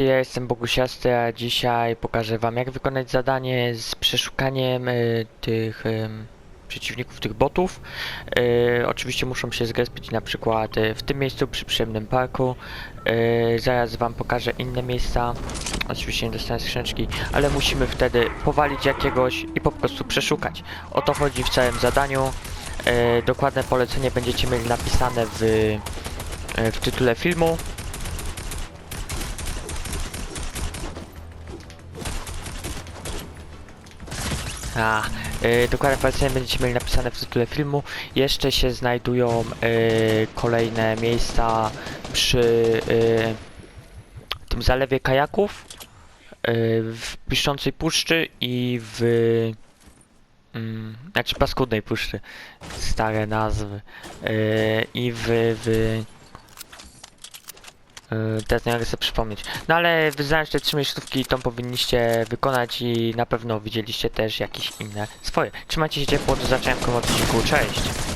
Ja jestem Bogusiasty, a dzisiaj pokażę wam jak wykonać zadanie z przeszukaniem y, tych ym, przeciwników, tych botów. Y, oczywiście muszą się zrespić na przykład y, w tym miejscu przy przyjemnym parku. Y, zaraz wam pokażę inne miejsca. Oczywiście nie dostanę skrzyneczki, ale musimy wtedy powalić jakiegoś i po prostu przeszukać. O to chodzi w całym zadaniu. Y, dokładne polecenie będziecie mieli napisane w, y, w tytule filmu. A, y, dokładne polecenia będziecie mieli napisane w tytule filmu. Jeszcze się znajdują y, kolejne miejsca przy y, tym zalewie kajaków, y, w Piszczącej Puszczy i w... Mm, znaczy Paskudnej Puszczy. Stare nazwy. I w... w Yy, Teraz nie mogę sobie przypomnieć. No ale wyznając te trzy miejscówki, tą powinniście wykonać i na pewno widzieliście też jakieś inne swoje. Trzymajcie się ciepło, do zobaczenia w kolejnym odcinku. Cześć!